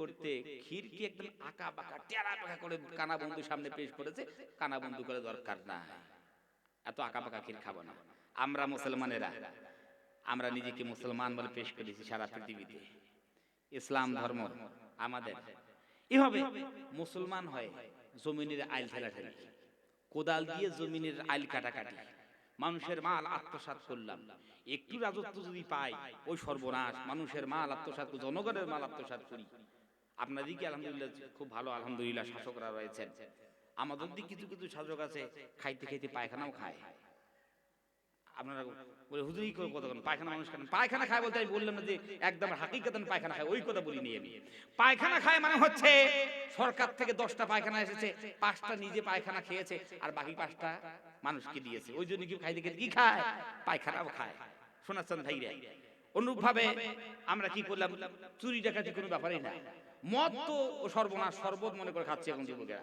করতে ক্ষীরকে একদম আঁকা বাঁকা টেরা বাঁকা করে কানা বন্ধু সামনে পেশ করেছে। কানা বন্ধু করে দরকার না এত আঁকা বাঁকা ক্ষীর খাব না। আমরা মুসলমানেরা আমরা নিজেকে মুসলমান বলে পেশ করেছি সারা পৃথিবীতে। ইসলাম ধর্ম আমাদের। এভাবে মুসলমান হয় জমিনের আইল ঠেলাঠেলি কোদাল দিয়ে জমিনের আইল কাটাকাটি মানুষের মাল আত্মসাৎ করলাম। একটু রাজত্ব যদি পাই ওই সর্বনাশ। মানুষের মাল আত্মসাৎ করি, জনগণের মাল আত্মসাৎ করি। আপনাদেরকে আলহামদুলিল্লাহ খুব ভালো আলহামদুলিল্লাহ শাসকরা রয়েছেন। আমাদের দিকে কিছু কিছু শাসক আছে খাইতে খাইতে পায়খানাও খায়। আপনারা বলে হুজুরি করে কথা পায়খানা মানুষ খান পায়খানা খায় বলতে আমি বললাম না যে একদম হাকিকাতেন পায়খানা খায় ওই কথা বলিনি আমি। পায়খানা খায় মানে হচ্ছে সরকার থেকে দশটা পায়খানা এসেছে পাঁচটা নিজে পায়খানা খেয়েছে আর বাকি পাঁচটা মানুষকে দিয়েছে। ওই জন্য কি খাইতে খেতে কি খায়? পায়খানাও খায়। শোনাচ্ছেন ভাইরা অনুরূপ ভাবে আমরা কি করলাম? চুরি ডাকাতি কোনো ব্যাপারই না। মদ তো সর্বনাশ, শরবত মনে করে খাচ্ছে এখন যুবকেরা।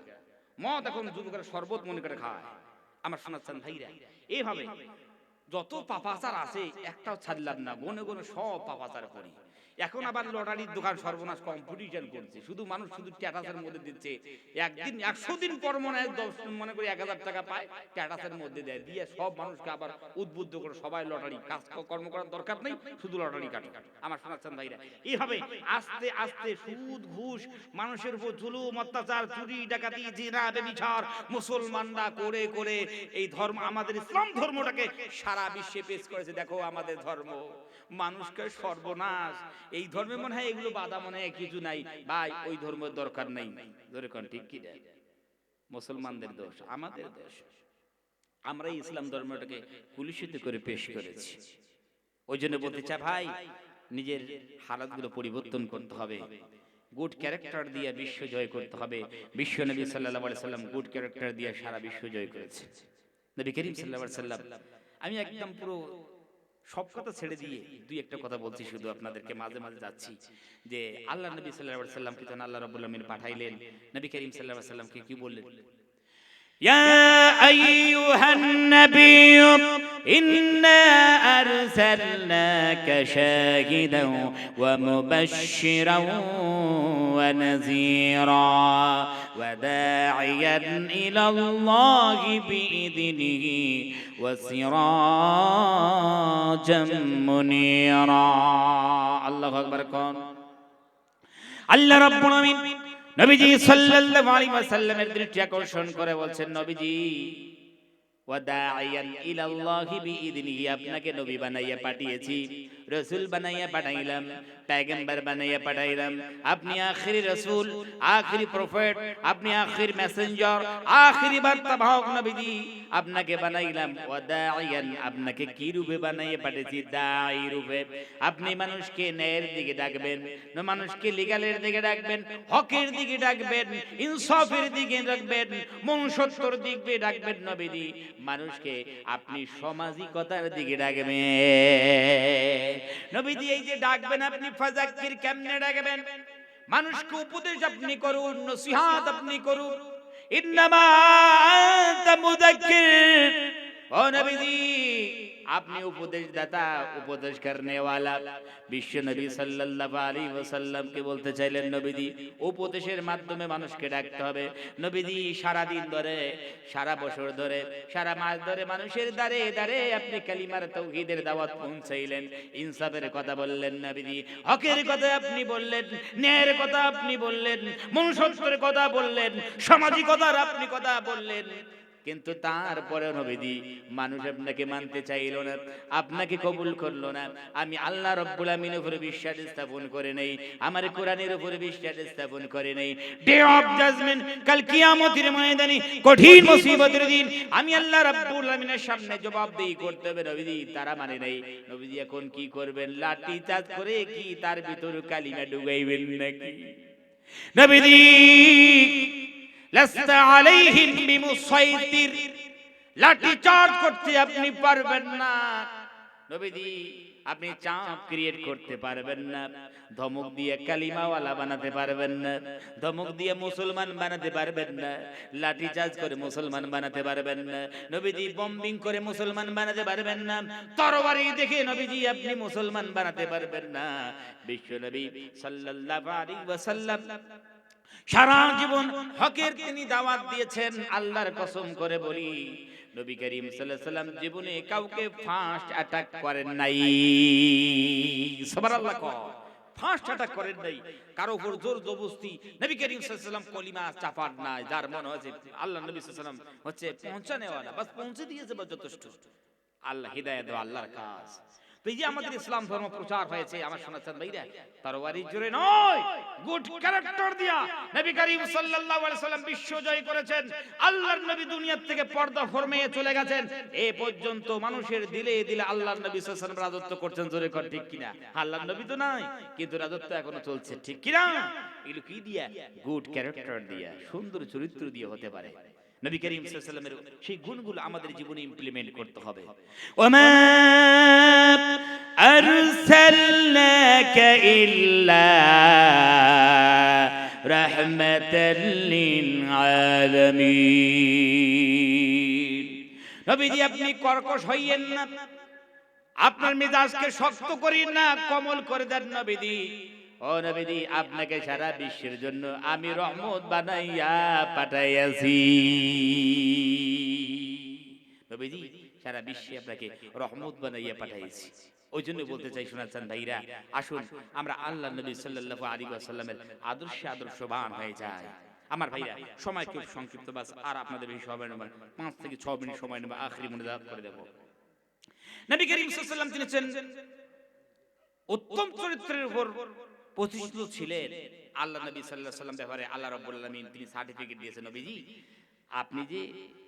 মদ এখন যুবকেরা শরবত মনে করে খায়। আমার শোনাচ্ছেন ভাইরা, এইভাবে যত পাপাচার আছে একটাও ছাড়লাম না গনে গনে সব পাপাচার করি। এখন আবার লটারির দোকান সর্বনাশ কম্পিটিশন করছে। শুধু মানুষ শুধু ট্যাটাসের মধ্যে দিচ্ছে। একদিন একশো দিন পর মনে হয় দশ মনে করি এক হাজার টাকা পায় ট্যাটাসের মধ্যে দেয়। দিয়ে সব মানুষকে আবার উদ্বুদ্ধ করে সবাই লটারি কাজ কর্ম করার দরকার নেই শুধু লটারি কাটো আমার শোনাচ্ছেন ভাইরা এইভাবে আস্তে আস্তে সুদ ঘুষ মানুষের উপর জুলুম অত্যাচার চুরি ডাকাতি জিনা বেবিচার মুসলমানরা করে করে এই ধর্ম আমাদের ইসলাম ধর্মটাকে সারা বিশ্বে পেশ করেছে, দেখো আমাদের ধর্ম। মানুষকে সর্বনাশ। এই ধর্মে মনে হয় এগুলো বাধা মনে হয় কিছু নাই। ভাই, ওই ধর্মের দরকার নেই। ধরে কোন, ঠিক কি মুসলমানদের দোষ, আমাদের দোষ। আমরা ইসলাম ধর্মটাকে কুলুষিত করে পেশ করেছি। ওই জন্য বলতে চাই, ভাই, নিজের হালাতগুলো পরিবর্তন করতে হবে। গুড ক্যারেক্টার দিয়ে বিশ্ব জয় করতে হবে। বিশ্ব নবী আলাইহি সাল্লাম গুড ক্যারেক্টার দিয়ে সারা বিশ্ব জয় করেছে। নবী করিম আলাইহি সাল্লাম আমি একদম পুরো সব কথা ছেড়ে দিয়ে দুই একটা কথা বলছি শুধু আপনাদেরকে মাঝে মাঝে যাচ্ছি যে আল্লাহ নবী সাল্লাল্লাহু আলাইহি সাল্লামকে যখন আল্লাহ রাব্বুল আলামিন পাঠাইলেন নবী করিম সাল্লাল্লাহু আলাইহি সাল্লামকে কি বললেন يا أيها النبي إنا أرسلناك شاهدا ومبشرا ونذيرا وداعيا إلى الله بإذنه وسراجا منيرا الله أكبر كون আল্লাহ রব্বুল আমিন নবীজি সাল্লাল্লাহু আলাইহি ওয়াসাল্লামের দৃষ্টি আকর্ষণ করে বলছেন নবীজি আপনাকে নবী বানাইয়া পাঠিয়েছি, রাসূল বানাইয়া পাঠাইলাম বানাইয়া পাঠাইলাম, আপনি আখেরি রাসূল, আখেরি প্রফেট, আপনি আখেরি আখেরি বার্তাবাহক নবীজি, আপনাকে বানাইলাম আপনাকে কি রূপে বানাইয়া পাঠিয়েছি? রূপে। আপনি মানুষকে ন্যায়ের দিকে ডাকবেন, মানুষকে লিগালের দিকে ডাকবেন, হকের দিকে ডাকবেন, ইনসাফের দিকে ডাকবেন, মনুষ্যত্বর দিকে ডাকবেন নবীজি। মানুষকে আপনি সামাজিকতার দিকে ডাকবেন। নবীজি এই যে ডাকবেন আপনি ফাজাক্কির কেমনে ডাকবেন? মানুষকে উপদেশ আপনি করুন নসিহাত আপনি করুন। ইন্নামা আনতা মুযাক্কির। আপনি উপদেশ দাতা উপদেশ করনে বিশ্ব নবী সাল্লাল্লাহু আলাইহি ওয়াসাল্লাম কে বলতে চাইলেন, নবীজি, উপদেশের মাধ্যমে মানুষকে ডাকতে হবে। নবীজি সারা দিন ধরে, সারা বছর ধরে, সারা মাস ধরে মানুষের দ্বারে দ্বারে আপনি কালিমার তৌহিদের দাওয়াত পৌঁছাইলেন। ইনসাফের কথা বললেন নবীজি, হকের কথা আপনি বললেন, ন্যায়ের কথা আপনি বললেন, মনুষ্যত্বের কথা বললেন, সামাজিকতার আপনি কথা বললেন। কিন্তু তারপরে নবীজি, মানুষ আপনাকে মানতে চাইল না, আপনাকে কবুল করল না। আমি আল্লাহ রব্বুল আমিনের উপরে বিশ্বাস স্থাপন করে নেই, আমার কোরআনের উপরে বিশ্বাস স্থাপন করে নেই। ডে অফ জাজমেন্ট কাল কিয়ামতের ময়দানে কঠিন মুসিবতের দিন, আমি আল্লাহ রব্বুল আমিনের সামনে জবাবদেহি করতে হবে, নবীজি, তারা মানে নেই। নবীজি এখন কি করবেন? লাঠি চার্জ করে কি তার ভিতর কালিমা ডুবাইবেন নাকি? নবীজি লাঠি চার্জ করতে আপনি পারবেন না। নবীজি, আপনি চাপ ক্রিয়েট করতে পারবেন না। ধমক দিয়ে কালিমাওয়ালা বানাতে পারবেন না। ধমক দিয়ে মুসলমান বানাতে পারবেন না। লাঠি চার্জ করে মুসলমান বানাতে পারবেন না। নবীজি বম্বিং করে মুসলমান বানাতে পারবেন না। তরবারি দেখে নবীজি, আপনি মুসলমান বানাতে পারবেন না। বিশ্ব নবী সাল্লাল্লাহু আলাইহি ওয়াসাল্লাম সারা জীবন হকের তিনি দাওয়াত দিয়েছেন, আল্লাহর কসম করে বলি, নবী করিম সাল্লাম জীবনে কাউকে ফার্স্ট অ্যাটাক করেন নাই। সুবহানাল্লাহ কর। ফার্স্ট অ্যাটাক করেন নাই। কারও উপর জোর জবরদস্তি। নবী করিম সাল্লাম কলিমা চাপার নাই, যার মনে আল্লাহ নবী সাল্লাম হচ্ছে বাস পৌঁছে দিয়েছে বা যথেষ্ট। আল্লাহ আল্লাহর কাজ। এই যে আমাদের ইসলাম ধর্ম প্রচার হয়েছে আমার শোনাচ্ছেন ভাইরা জোরে নয় গুড ক্যারেক্টার দিয়া নবী করিম সাল্লাল্লাহু আলাইহি সাল্লাম বিশ্ব জয় করেছেন। আল্লাহর নবী দুনিয়া থেকে পর্দা ফরমিয়ে চলে গেছেন। এ পর্যন্ত মানুষের দিলে দিলে আল্লাহর নবী সাল্লাল্লাহু আলাইহি রাজত্ব করছেন জোরে কর ঠিক কিনা? আল্লাহর নবী তো নাই কিন্তু রাজত্ব এখনও চলছে ঠিক কিনা? এগুলো কি দিয়া? গুড ক্যারেক্টার দিয়া সুন্দর চরিত্র দিয়ে হতে পারে। নবী করিম সাল্লাল্লাহু আলাইহি সেই গুণগুলো আমাদের জীবনে ইমপ্লিমেন্ট করতে হবে। ওমা أرسلناك إلا رحمة للعالمين নবীজি আপনি কর্কশ হইয়েন না আপনার মেজাজকে শক্ত করিন না কমল করে দেন নবীজি ও নবীজি আপনাকে সারা বিশ্বের জন্য আমি রহমত বানাইয়া পাঠাইয়াছি নবীজি সারা বিশ্বে আপনাকে রহমত বানাইয়া পাঠাইছি ওই জন্য বলতে চাই শোনাচ্ছেন ভাইরা আসুন আমরা আল্লাহ নবী সাল্লাল্লাহু আলাইহি ওয়াসাল্লামের আদর্শে আদর্শবান হয়ে যাই আমার ভাইরা সময় খুব সংক্ষিপ্ত বাস আর আপনাদের বেশি সময় নেব পাঁচ থেকে ছ মিনিট সময় নেব আখরি মনে করে দেব। নবী করিম সাল্লাল্লাহু তিনি ছিলেন উত্তম চরিত্রের উপর প্রতিষ্ঠিত ছিলেন। আল্লাহ নবী সাল্লাল্লাহু আলাইহি সাল্লাম ব্যাপারে আল্লাহ রাব্বুল আলামিন তিনি সার্টিফিকেট দিয়েছেন নবীজি। আপনি যে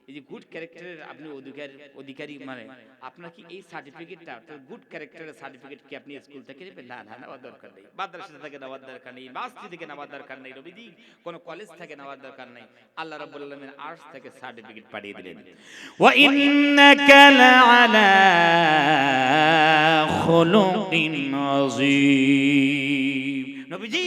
এই যে গুড ক্যারেক্টারের আপনি অধিকার, অধিকারী মানে আপনার কি এই সার্টিফিকেটটা অর্থাৎ গুড ক্যারেক্টারের সার্টিফিকেট কি আপনি স্কুল থেকে নেবেন? না না, নেওয়ার দরকার নেই। মাদ্রাসা থেকে নেওয়ার দরকার নেই মাস্তি থেকে নেওয়ার দরকার নেই রবিদি কোনো কলেজ থেকে নেওয়ার দরকার নেই। আল্লাহ রাব্বুল আলামিন আর্টস থেকে সার্টিফিকেট পাঠিয়ে দিলেন। ওয়া ইন্নাকা লাআলা খুলুকিন আযীম। নবীজি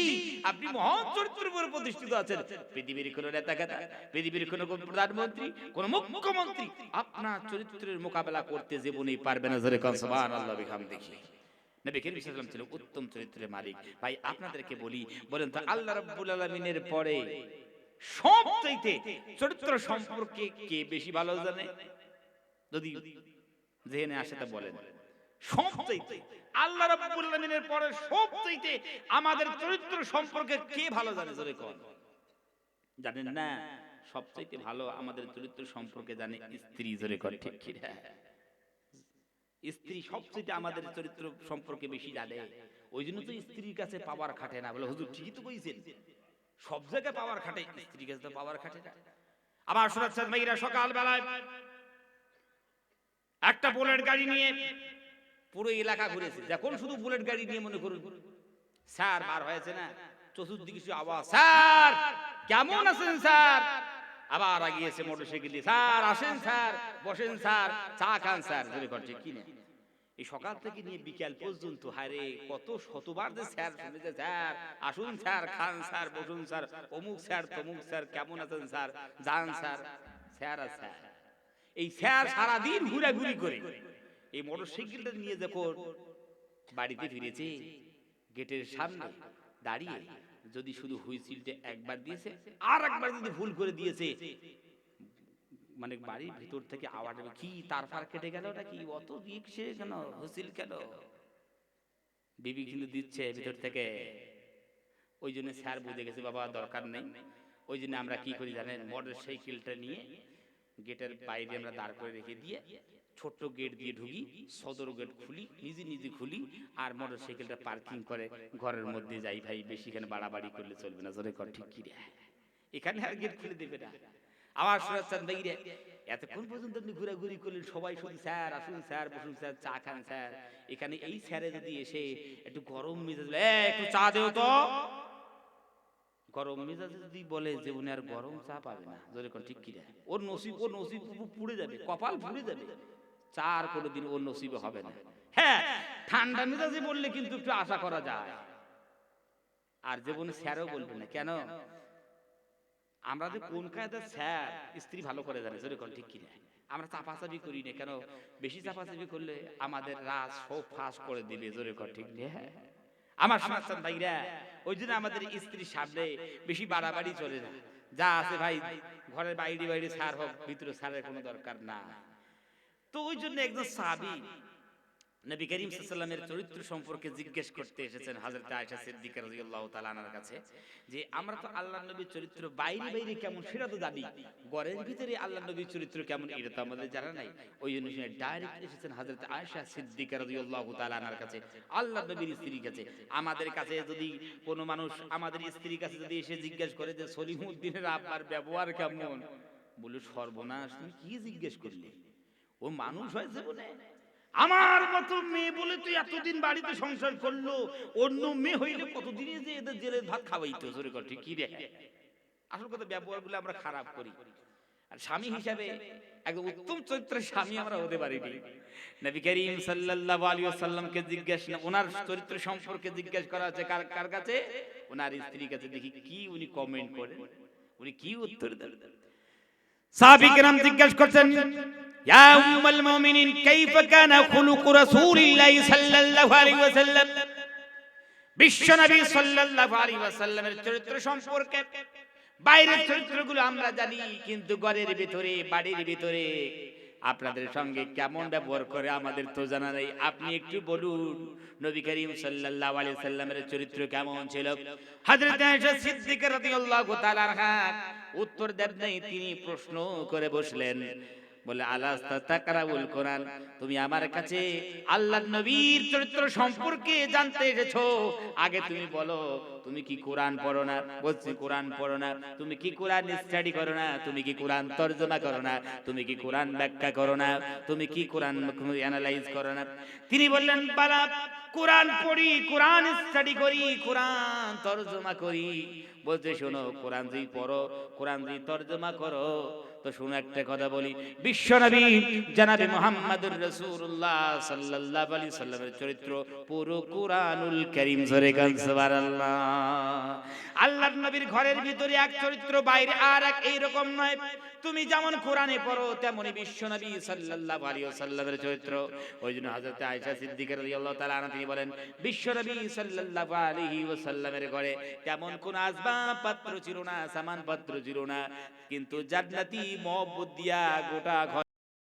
আপনি মহান চরিত্রের উপর প্রতিষ্ঠিত আছেন। পৃথিবীর কোন নেতা কেতা পৃথিবীর কোন প্রধানমন্ত্রী, কোন মুখ্যমন্ত্রী আপনার চরিত্রের মোকাবেলা করতে জীবনেই পারবে না জোরে কন, সুবহানাল্লাহ, বিহামদিহি। নবী করিম সাল্লাল্লাহু আলাইহি উত্তম চরিত্রের মালিক। ভাই, আপনাদেরকে বলি, বলেন তো, আল্লাহ রাব্বুল পরে সবচাইতে চরিত্র সম্পর্কে কে বেশি ভালো জানে? যদি জেনে আসে তা বলেন। আল্লাহ রাব্বুল আলামিনের পরে আমাদের চরিত্র সম্পর্কে কে ভালো জানে জোরে কোন? জানেন না? ভালো আমাদের চরিত্র সম্পর্কে জানে স্ত্রী জোরে ঠিক কি? স্ত্রী সবচাইতে আমাদের চরিত্র সম্পর্কে বেশি জানে। ওই জন্য তো স্ত্রীর কাছে পাওয়ার খাটে না। বলে, হুজুর, ঠিকই তো কইছেন। সব জায়গায় পাওয়ার খাটে, স্ত্রীর কাছে তো পাওয়ার খাটে না। আবার শোনাচ্ছেন, ভাইরা সকাল বেলায় একটা বুলেট গাড়ি নিয়ে পুরো এলাকা ঘুরেছে। যখন শুধু বুলেট গাড়ি নিয়ে মনে করুন। স্যার, বার হয়েছে না? চতুর্দিকে শুধু আওয়াজ। স্যার, কেমন আছেন, স্যার? আবার আগিয়েছে মোটরসাইকেল দিয়ে, স্যার, আসেন, স্যার, বসেন, স্যার, চা খান, স্যার। করছে কি না? এই সকাল থেকে নিয়ে বিকাল পর্যন্ত হারে কত শতবার যে স্যার শুনেছে, স্যার, আসুন, স্যার, খান, স্যার, বসুন, স্যার, অমুক স্যার, তমুক স্যার, কেমন আছেন, স্যার? যান, স্যার। স্যার, আর স্যার। এই স্যার সারাদিন ঘুরে ঘুরাঘুরি করে। এই মোটরসাইকেলটা নিয়ে যখন বাড়িতে ফিরেছে, গেটের সামনে দাঁড়িয়ে যদি শুধু হুইসিলটা একবার দিয়েছে, আর একবার যদি ভুল করে দিয়েছে মানে বাড়ির ভিতর থেকে আওয়াজ কি, তার ফার কেটে গেল ওটা কি অত রিক্সে কেন? হুইসিল কেন? বিবি কিন্তু দিচ্ছে ভিতর থেকে। ওই জন্য স্যার বুঝে গেছে, বাবা, দরকার নেই। ওই জন্য আমরা কি করি জানেন মোটর সাইকেলটা নিয়ে গেটের বাইরে আমরা দাঁড় করে রেখে দিয়ে ছোট্ট গেট দিয়ে ঢুকি, সদর গেট খুলি, নিজে নিজে খুলি আর মোটর সাইকেলটা পার্কিং করে ঘরের মধ্যে যাই ভাই বেশি এখানে বাড়াবাড়ি করলে চলবে না, জোরে কর, ঠিক কি রে? এখানে আর গেট খুলে দেবে না। আবার শোনাচ্ছেন ভাই রে, এতক্ষণ পর্যন্ত আপনি ঘোরাঘুরি করলেন, সবাই শুধু স্যার, আসুন স্যার, বসুন স্যার, চা খান স্যার। এখানে এই স্যারে যদি এসে একটু গরম মেজাজ একটু চা দেও তো। গরম মেজাজে যদি বলে যে উনি আর গরম চা পাবে না, জোরে কোন ঠিক কিরা ওর নসিব ওর নসিব পুড়ে যাবে, কপাল পুড়ে যাবে। চা আর কোনোদিন ওর নসিবে হবে না। হ্যাঁ ঠান্ডা মেজাজে বললে কিন্তু একটু আশা করা যায়। আর যে বোন স্যারও বলবে না, কেন? আমরা যে কোন কায়দার স্যার, স্ত্রী ভালো করে জানে, জোরে কোন, ঠিক কিনা আমরা চাপাচাপি করি না, কেন? বেশি চাপাচাপি করলে আমাদের রাজ সব ফাঁস করে দিবে, জোরে কর ঠিক নেই আমার শোনাচ্ছেন ভাইরা, ওই জন্য আমাদের স্ত্রীর সামনে বেশি বাড়াবাড়ি চলে না। যা আছে ভাই, ঘরের বাইরে বাইরে সার হোক, ভিতরে সারের কোনো দরকার না। তো ওই জন্য একজন সাহাবী নবী করিম সাল্লামের চরিত্র সম্পর্কে জিজ্ঞেস করতে এসেছেন হযরত আয়েশা সিদ্দিকা রাদিয়াল্লাহু তাআলা আনহার কাছে যে আমরা তো আল্লাহর নবীর চরিত্র বাইরে বাইরে কেমন সেটা তো জানি ঘরের ভিতরে আল্লাহর নবীর চরিত্র কেমন এটা তো আমাদের জানা নাই। ওই জন্য ডাইরেক্ট এসেছেন হযরত আয়েশা সিদ্দিকা রাদিয়াল্লাহু তাআলা আনহার কাছে আল্লাহর নবীর স্ত্রীর কাছে আমাদের কাছে যদি কোনো মানুষ আমাদের স্ত্রীর কাছে যদি এসে জিজ্ঞেস করে যে সলিমউদ্দিনের আপনার ব্যবহার কেমন বলে সর্বনাশ তুমি কি জিজ্ঞেস করলে ও মানুষ হয়েছে বলে আমার মতো মেয়ে বলে তুই এতদিন বাড়িতে সংসার করল অন্য মেয়ে হইলে কতদিনে যে এদের জেলের ভাত খাওয়াইতো? জোরে কর ঠিক কি রে? আসল কথা ব্যবহারগুলো আমরা খারাপ করি। আর স্বামী হিসাবে একদম উত্তম চরিত্রের স্বামী আমরা হতে পারিনি নবী করিম সাল্লাল্লাহু আলাইহি ওয়াসাল্লামকে জিজ্ঞেস না ওনার চরিত্র সম্পর্কে জিজ্ঞেস করা হচ্ছে কার কার কাছে? ওনার স্ত্রীর কাছে দেখি কি উনি কমেন্ট করেন। উনি কি উত্তর দেন? সাহাবী কেরাম জিজ্ঞেস করছেন ইয়া উম্মুল মুমিনিন কাইফা কানা খুলুকু রাসূলিল্লাহি সাল্লাল্লাহু আলাইহি ওয়াসাল্লাম বিশ্বনবী সাল্লাল্লাহু আলাইহি ওয়াসাল্লামের চরিত্র সম্পর্কে বাইরের চরিত্রগুলো আমরা জানি, কিন্তু ঘরের ভিতরে, বাড়ির ভিতরে আপনাদের সঙ্গে কেমন ব্যবহার করে আমাদের তো জানা নেই। আপনি একটু বলুন, নবী করিম সাল্লাল্লাহু আলাইহি সাল্লামের চরিত্র কেমন ছিল? হযরত আয়েশা সিদ্দিকা রাদিয়াল্লাহু তাআলা উত্তর দেন নাই, তিনি প্রশ্ন করে বসলেন বলে তাকরাউল কোরআন। তুমি আমার কাছে আল্লাহর নবীর চরিত্র সম্পর্কে জানতে এসেছ। আগে তুমি বলো, তুমি কি কোরআন পড়ো না? বলছি, কোরআন পড়ো না। তুমি কি কোরআন স্টাডি করো না? তুমি কি কোরআন তর্জমা করো না? তুমি কি কোরআন ব্যাখ্যা করো না? তুমি কি কোরআন অ্যানালাইজ করো না? তিনি বললেন বালা কোরআন পড়ি, কোরআন স্টাডি করি, কোরআন তর্জমা করি। বলছে, শোনো, কোরআন যদি পড়ো, কোরআন যদি তর্জমা করো তো শুনে একটা কথা বলি। বিশ্বনবী জানাবে মোহাম্মদুর রসুল্লাহ সাল্লাহ আলী সাল্লামের চরিত্র পুরো কুরআনুল করিম সরে গান সুবহানাল্লাহ। আল্লাহর নবীর ঘরের ভিতরে এক চরিত্র বাইরে আর এক এইরকম নয়। তুমি যেমন কোরআনে পড়ো, তেমনি বিশ্বনবী সাল্লাল্লাহু আলাইহি ওয়াসাল্লামের চরিত্র। ওই জন্য হযরত আয়েশা সিদ্দিকা রাদিয়াল্লাহু তাআলা আনহা তিনি বলেন, বিশ্ব বিশ্বনবী সাল্লাল্লাহু আলাইহি ওয়াসাল্লামের ঘরে তেমন কোন আসবাব পাত্র ছিল না, সামান পাত্র ছিল না। কিন্তু জান্নাতি মহব্বত দিয়া গোটা